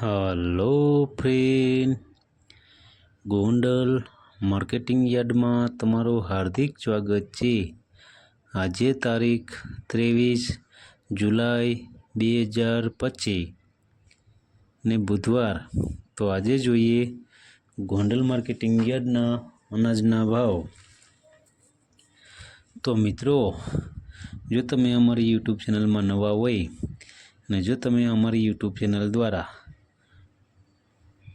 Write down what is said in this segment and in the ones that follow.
Hello friend. Gondal marketing યાર્ડમાં તમારું હાર્દિક સ્વાગત છે. આજે તારીખ ત્રેવીસ જુલાઈ બે હજાર પચીસ ને બુધવાર. તો આજે જોઈએ ગોંડલ માર્કેટિંગ યાર્ડના અનાજના ભાવ. તો મિત્રો, જો તમે અમારી યુટ્યુબ ચેનલમાં નવા હોય અને જો તમે અમારી યુટ્યુબ ચેનલ દ્વારા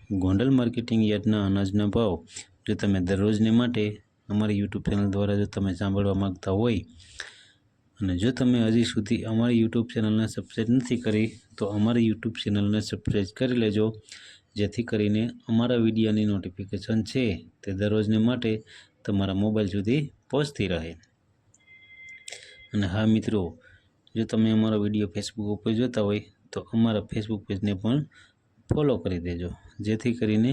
ગોંડલ માર્કેટિંગ યાર્ડના અનાજના ભાવ જો તમે દરરોજને માટે અમારી યુટ્યુબ ચેનલ દ્વારા જો તમે સાંભળવા માગતા હોય અને જો તમે હજી સુધી અમારી યુટ્યુબ ચેનલને સબસ્ક્રાઈબ નથી કરી, તો અમારી યુટ્યુબ ચેનલને સબસ્ક્રાઈબ કરી લેજો. જેથી કરીને અમારા વિડીયોની નોટિફિકેશન છે તે દરરોજને માટે તમારા મોબાઈલ સુધી પહોંચતી રહે. અને હા મિત્રો, જો તમે અમારો વીડિયો ફેસબુક ઉપર જોતા હોય, તો અમારા ફેસબુક પેજને પણ ફોલો કરી દેજો. જેથી કરીને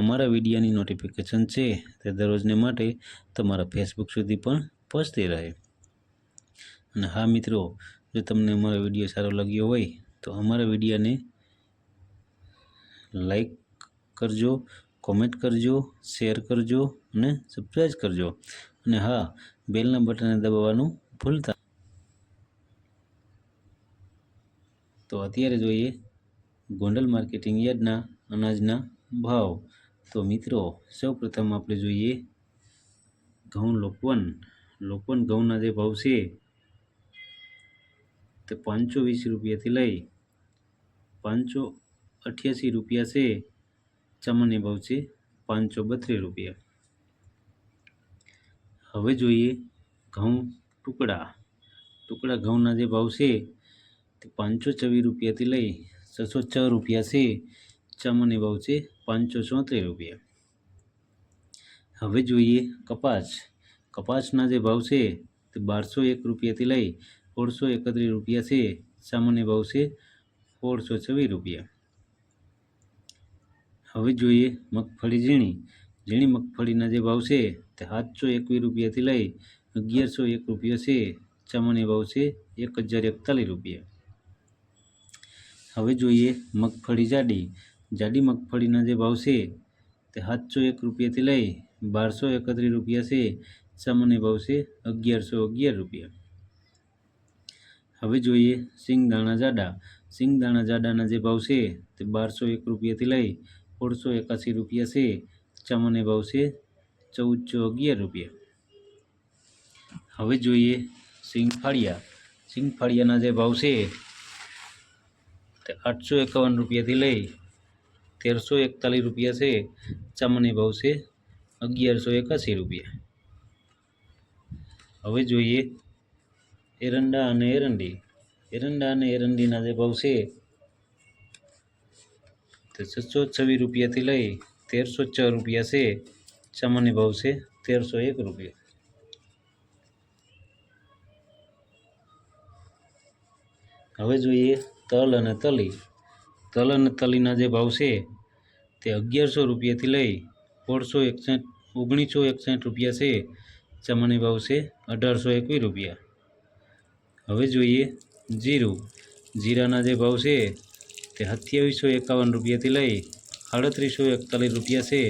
અમારા વિડીયાની નોટિફિકેશન છે તે દરરોજને માટે તમારા ફેસબુક સુધી પણ પહોંચતી રહે. અને હા મિત્રો, જો તમને અમારો વીડિયો સારો લાગ્યો હોય, તો અમારા વિડીયાને લાઈક કરજો કોમેન્ટ કરજો શેર કરજો અને સબસ્ક્રાઈબ કરજો. અને હા બેલના બટનને દબાવવાનું ભૂલતા તો અત્યારે જોઈએ ગોંડલ માર્કેટિંગ યાર્ડના અનાજના ભાવ. તો મિત્રો સૌ પ્રથમ આપણે જોઈએ ઘઉં લોકવન. લોકવન ઘઉંના જે ભાવ છે, તે પાંચસો વીસ રૂપિયાથી લઈ પાંચસો અઠ્યાસી રૂપિયા છે. સામાન્ય ભાવ છે પાંચસો બત્રીસ રૂપિયા. હવે જોઈએ ઘઉં ટુકડા. ટુકડા ઘઉંના જે ભાવ છે, તે પાંચસો છવ્વીસ રૂપિયાથી લઈ છસો છ રૂપિયા છે, ચમની ભાવ છે પાંચસો ચોત્રીસ રૂપિયા. હવે જોઈએ કપાસ. કપાસના જે ભાવ છે, તે બારસો એક રૂપિયાથી લઈ સોળસો એકત્રીસ રૂપિયા છે સામાન્ય ભાવ છે, સોળસો છવ્વીસ રૂપિયા. હવે જોઈએ મગફળી ઝીણી. ઝીણી મગફળીના જે ભાવ છે, તે સાતસો એકવીસ રૂપિયાથી લઈ અગિયારસો એક રૂપિયા છે સામાન્ય ભાવ છે, એક હજાર એકતાલીસ રૂપિયા. હવે જોઈએ મગફળી જાડી. જાડી મગફળીના જે ભાવ છે તે સાતસો એક રૂપિયાથી લઈ બારસો એકત્રીસ રૂપિયા છે. સામાન્ય ભાવ છે અગિયારસો અગિયાર રૂપિયા. હવે જોઈએ સિંગદાણા જાડા. સિંગદાણા જાડાના જે ભાવ છે તે બારસો એક રૂપિયાથી લઈ સોળસો એકાસી રૂપિયા છે. સામાન્ય ભાવ છે ચૌદસો અગિયાર રૂપિયા. હવે જોઈએ સિંગફાળિયા. સિંગફાળિયાના જે ભાવ છે તે આઠસો એકાવન રૂપિયાથી લઈ તેરસો એકતાલીસ રૂપિયા છે સામાન્ય ભાવ છે, અગિયારસો એકાસી રૂપિયા. હવે જોઈએ એરંડા અને એરંડી. એરંડા અને એરંડીના જે ભાવ છે, તે છસો છવ્વીસ રૂપિયાથી લઈ તેરસો છ રૂપિયા છે સામાન્ય ભાવ છે, તેરસો એક રૂપિયા. હવે જોઈએ તલ અને તલી. તલ અને તલીના જે ભાવ છે, તે અગિયારસો રૂપિયાથી લઈ સોળસો એકસઠ, ઓગણીસો એકસઠ રૂપિયા છે. ચમણી ભાવ છે અઢારસો એકવીસ રૂપિયા. હવે જોઈએ જીરું. જીરાના જે ભાવ છે, તે સત્યાવીસો એકાવન રૂપિયાથી લઈ સાડત્રીસો એકતાલીસ રૂપિયા છે.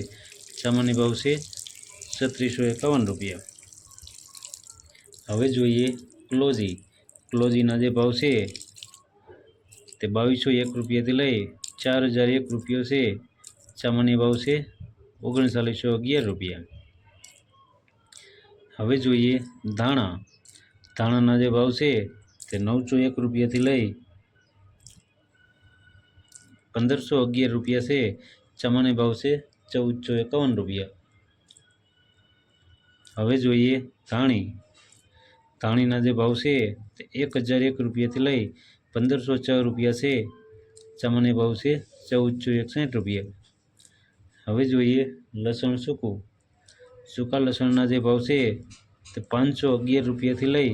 ચમણી ભાવ છે છત્રીસો એકાવન રૂપિયા. હવે જોઈએ ક્લોઝી ક્લોઝીના જે ભાવ છે તે બાવીસો એક રૂપિયાથી લઈ ચાર હજાર એક રૂપિયો છે. સામાન્ય ભાવ છે ઓગણચાલીસો અગિયાર રૂપિયા. હવે જોઈએ ધાણા. ધાણાના જે ભાવ છે તે નવસો એક રૂપિયાથી લઈ પંદરસો અગિયાર રૂપિયા છે. સામાન્ય ભાવ છે ચૌદસો એકાવન રૂપિયા. હવે જોઈએ ધાણી. ધાણીના જે ભાવ છે તે એક હજાર એક રૂપિયાથી લઈ પંદરસો છ રૂપિયા છે સામાન્ય ભાવ છે ચૌદસો એકસઠ રૂપિયા હવે જોઈએ લસણ સૂકું સૂકા લસણના જે ભાવ છે તે પાંચસો અગિયાર રૂપિયાથી લઈ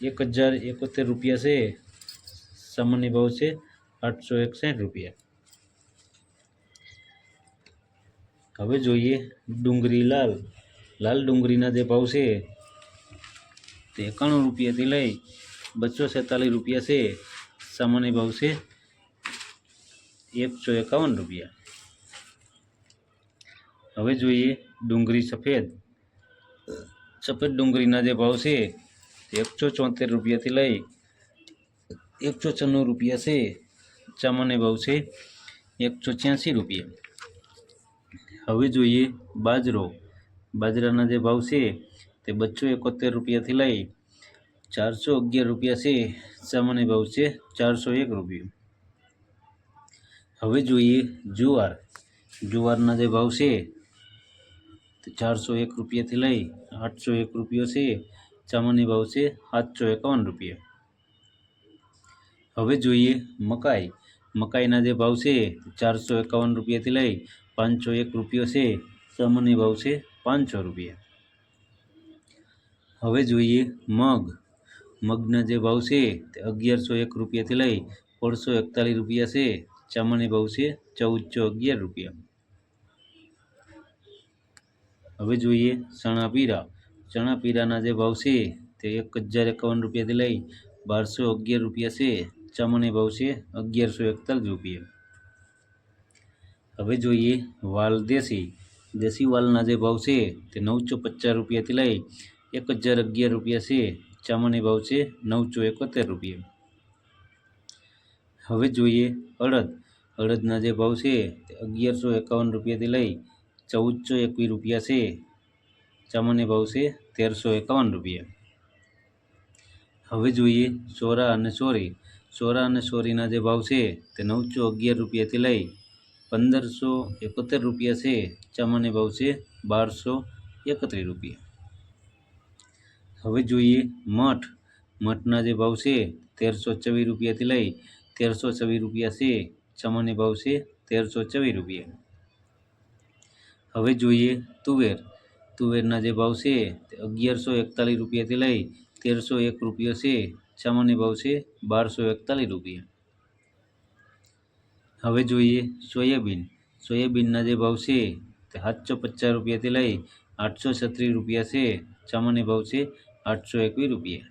એક હજાર એકોતેર રૂપિયા છે સામાન્ય ભાવ છે આઠસો એકસઠ રૂપિયા હવે જોઈએ ડુંગળી લાલ લાલ ડુંગળીના જે ભાવ છે તે એકાણું રૂપિયાથી લઈ બસો છેતાલીસ રૂપિયા છે. સામાન્ય ભાવ છે એકસો એકાવન રૂપિયા. હવે જોઈએ ડુંગળી સફેદ. સફેદ ડુંગળીના જે ભાવ છે એકસો ચોતેર રૂપિયાથી લઈ એકસો છન્નું રૂપિયા છે. સામાન્ય ભાવ છે એકસો છ્યાસી રૂપિયા. હવે જોઈએ બાજરો. બાજરાના જે ભાવ છે તે બસો એકોતેર રૂપિયાથી લઈ ચારસો અગિયાર રૂપિયા છે સામાન્ય ભાવ છે ચારસો એક રૂપિયા હવે જોઈએ જુવાર જુવારના જે ભાવ છે તે ચારસો એક રૂપિયાથી લઈ આઠસો એક રૂપિયો છે સામાન્ય ભાવ છે સાતસો એકાવન રૂપિયા હવે જોઈએ મકાઈ મકાઈના જે ભાવ છે ચારસો એકાવન રૂપિયાથી લઈ પાંચસો એક રૂપિયો છે સામાન્ય ભાવ છે પાંચસો રૂપિયા હવે જોઈએ મગ મગના જે ભાવ છે તે અગિયારસો એક રૂપિયાથી લઈ સોળસો એકતાલીસ રૂપિયા છે. સામાન્ય ભાવ છે ચૌદસો અગિયાર રૂપિયા. હવે જોઈએ ચણા પીરા. ચણા પીરાના જે ભાવ છે તે એક હજાર એકાવન રૂપિયાથી લઈ બારસો અગિયાર રૂપિયા છે. સામાન્ય ભાવ છે અગિયારસો એકતાલીસ રૂપિયા. હવે જોઈએ વાલ દેશી. દેશી વાલના જે ભાવ છે તે નવસો પચાસ રૂપિયાથી લઈ એક હજાર અગિયાર રૂપિયા છે. સામાન્ય ભાવ છે નવસો એકોતેર રૂપિયા. હવે જોઈએ અડદ. અડદના જે ભાવ છે તે અગિયારસો એકાવન રૂપિયાથી લઈ ચૌદસો એકવીસ રૂપિયા છે. સામાન્ય ભાવ છે તેરસો એકાવન રૂપિયા. હવે જોઈએ સોરા અને સોરી. સોરા અને સોરીના જે ભાવ છે તે નવસો અગિયાર રૂપિયાથી લઈ પંદરસો એકોતેર રૂપિયા છે. ચામાની ભાવ છે બારસો એકત્રીસ રૂપિયા. હવે જોઈએ મઠ. મઠના જે ભાવ છે, તેરસો ચોવીસ રૂપિયાથી લઈ તેરસો ચોવીસ રૂપિયા છે. ચમનની ભાવ છે, તેરસો ચોવીસ રૂપિયા. હવે જોઈએ તુવેર. તુવેરના જે ભાવ છે, તે અગિયારસો એકતાલીસ રૂપિયાથી લઈ તેરસો એક રૂપિયો છે. ચમનની ભાવ છે, બારસો એકતાલીસ રૂપિયા. હવે જોઈએ સોયાબીન. સોયાબીનના જે ભાવ છે, તે સાતસો પચાસ રૂપિયાથી લઈ આઠસો છત્રીસ રૂપિયા છે. ચમનની ભાવ છે આઠસો એકવીસ રૂપિયા.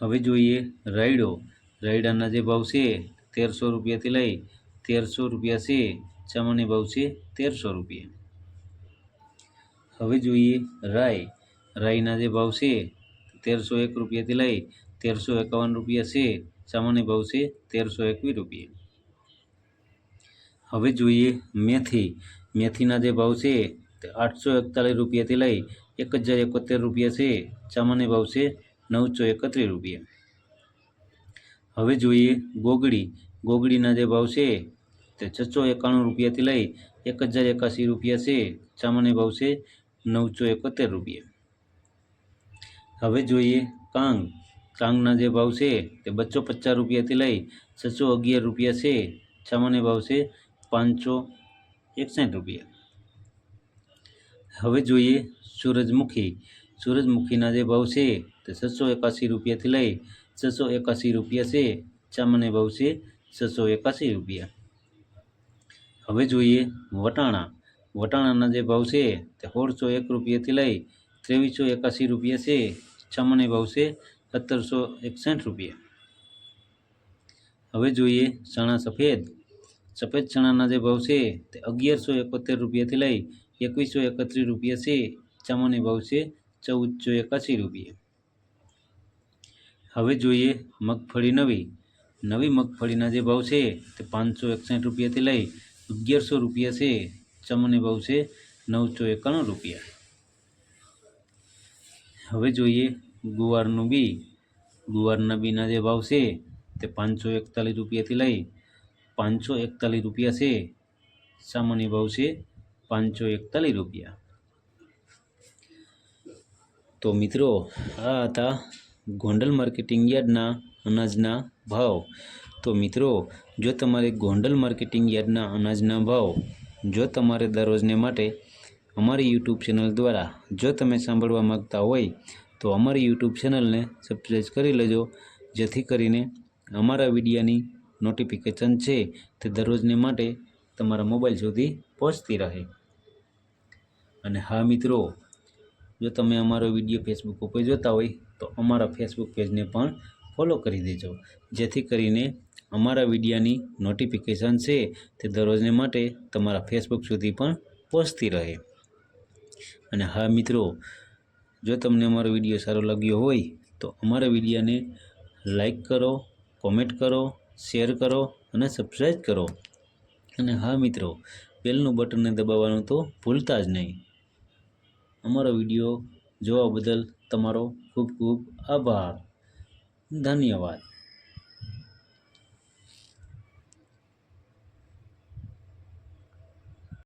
હવે જોઈએ રાયડો. રાયડાના જે ભાવ છે તેરસો રૂપિયાથી લઈ તેરસો રૂપિયા છે સામાન્ય ભાવ છે તેરસો રૂપિયા. હવે જોઈએ રાય રાયના જે ભાવ છે તેરસો એક રૂપિયાથી લઈ તેરસો એકાવન રૂપિયા છે સામાન્ય ભાવ છે તેરસો એકવીસ રૂપિયા. હવે જોઈએ મેથી. મેથીના જે ભાવ છે આઠસો એકતાલીસ રૂપિયાથી લઈ એક હજાર એકોતેર રૂપિયા છે સામાન્ય ભાવ છે નવસો એકત્રીસ રૂપિયા. હવે જોઈએ ગોગડી. ગોગડીના જે ભાવ છે તે છસો એકાણું રૂપિયાથી લઈ એક હજાર એકાસી રૂપિયા છે સામાન્ય ભાવ છે નવસો એકોતેર રૂપિયા. હવે જોઈએ કાંગ. કાંગના જે ભાવ છે તે બસો પચાસ રૂપિયાથી લઈ છસો અગિયાર રૂપિયા છે સામાન્ય ભાવ છે પાંચસો એકસઠ રૂપિયા. હવે જોઈએ સૂરજમુખી. સૂરજમુખીના જે ભાવ છે તે છસો એકાસી રૂપિયાથી લઈ છસો એકાસી રૂપિયા છે. સામાન્ય ભાવ છે છસો એકાસી રૂપિયા. હવે જોઈએ વટાણા. વટાણાના જે ભાવ છે તે સોળસો એક રૂપિયાથી લઈ ત્રેવીસો એકાસી રૂપિયા છે. સામાન્ય ભાવ છે સત્તરસો એકસઠ રૂપિયા. હવે જોઈએ ચણા સફેદ. સફેદ ચણાના જે ભાવ છે તે અગિયારસો એકોતેર રૂપિયાથી લઈ એકવીસો એકત્રીસ રૂપિયા છે સામાન્ય ભાવ છે ચૌદસો એકાસી રૂપિયા. હવે જોઈએ મગફળી નવી. નવી મગફળીના જે ભાવ છે તે પાંચસો એકસઠ રૂપિયાથી લઈ અગિયારસો રૂપિયા છે સામાન્ય ભાવ છે નવસો એકાણું રૂપિયા. હવે જોઈએ ગુવારનું બી. ગુવારના બીના જે ભાવ છે તે પાંચસો એકતાલીસ રૂપિયાથી લઈ પાંચસો એકતાલીસ રૂપિયા છે સામાન્ય ભાવ છે પાંચસો એકતાલીસ રૂપિયા. તો મિત્રો, આ હતા ગોંડલ માર્કેટિંગ યાર્ડના અનાજના ભાવ. તો મિત્રો, જો તમારે ગોંડલ માર્કેટિંગ યાર્ડના અનાજના ભાવ જો તમારે દરરોજને માટે અમારી યુટ્યુબ ચેનલ દ્વારા જો તમે સાંભળવા માગતા હોય, તો અમારી યુટ્યુબ ચેનલને સબસ્ક્રાઈબ કરી લેજો, જેથી કરીને અમારા વિડીયાની નોટિફિકેશન છે તે દરરોજને માટે તમારા મોબાઈલ સુધી પહોંચતી રહે. અને હા મિત્રો, જો તમે અમારો વીડિયો ફેસબુક ઉપર જોતા હોય, તો અમારા ફેસબુક પેજને પણ ફોલો કરી દેજો. જેથી કરીને અમારા વિડીયાની નોટિફિકેશન છે તે દરરોજને માટે તમારા ફેસબુક સુધી પણ પહોંચતી રહે. અને હા મિત્રો, જો તમને અમારો વીડિયો સારો લાગ્યો હોય, તો અમારા વિડીયાને લાઈક કરો કોમેન્ટ કરો શેર કરો અને સબસ્ક્રાઈબ કરો. અને હા મિત્રો, બેલનું બટનને દબાવવાનું તો ભૂલતા જ નહીં. અમારો વીડિયો જોવા બદલ તમારો ખૂબ ખૂબ આભાર. ધન્યવાદ.